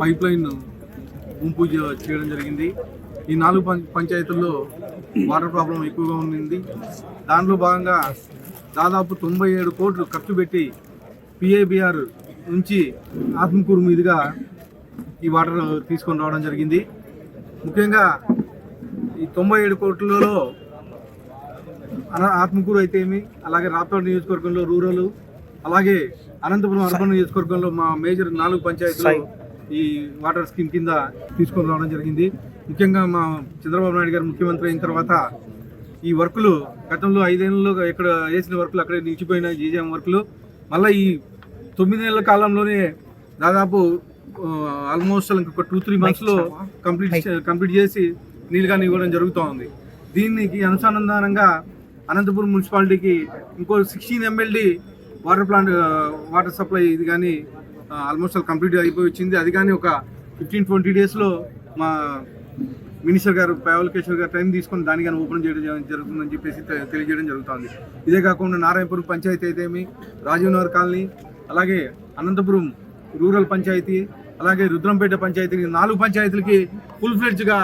Pipe line భూమి పూజ చేయడం జరిగింది. ఈ నాలుగు పం- పంచాయతీల్లో వాటర్ ప్రాబ్లం ఎక్కువగా ఉండింది. దాంట్లో భాగంగా దాదాపు తొంభై ఏడు కోట్లు ఖర్చు పెట్టి పిఏబిఆర్ నుంచి ఆత్మకూరు మీదుగా ఈ వాటర్ తీసుకొని రావడం జరిగింది. ముఖ్యంగా ఈ తొంభై ఏడు కోట్లలో అన- ఆత్మకూరు అయితే ఏమి అలాగే రాప్తాడు నియోజకవర్గంలో రూరల్ అలాగే అనంతపురం అర్బన్ నియోజకవర్గంలో మా మేజర్ నాలుగు పంచాయతీలు ఈ వాటర్ స్కీమ్ కింద తీసుకొని రావడం జరిగింది. ముఖ్యంగా మా చంద్రబాబు నాయుడు గారు ముఖ్యమంత్రి అయిన తర్వాత ఈ వర్కులు గతంలో ఐదేళ్ళలో ఎక్కడ వేసిన వర్కులు అక్కడే నిలిచిపోయిన జీజీఎం వర్కులు. మళ్ళీ ఈ తొమ్మిది నెలల కాలంలోనే దాదాపు ఆల్మోస్ట్ ఇంకొక టూ త్రీ మంత్స్లో కంప్లీట్ కంప్లీట్ చేసి నీళ్ళు కానీ ఇవ్వడం జరుగుతూ ఉంది దీనికి అనుసంధానంగా అనంతపురం మున్సిపాలిటీకి ఇంకో sixteen MLD water plant water supply ఇది కానీ ఆల్మోస్ట్ ఆల్ కంప్లీట్ అయిపోయి వచ్చింది. అది కానీ ఒక ఫిఫ్టీన్ ట్వంటీ డేస్లో మా మినిస్టర్ గారు పావల్కేశ్వర్ గారు టైం తీసుకొని దాని కానీ ఓపెన్ చేయడం జరుగుతుందని చెప్పేసి తెలియజేయడం జరుగుతుంది. ఇదే కాకుండా నారాయణపురం పంచాయతీ అయితేమి రాజీవ్ నగర్ కాలనీ అలాగే అనంతపురం రూరల్ పంచాయతీ అలాగే రుద్రంపేట పంచాయతీ నాలుగు పంచాయతీలకి ఫుల్ ఫ్లెడ్జ్గా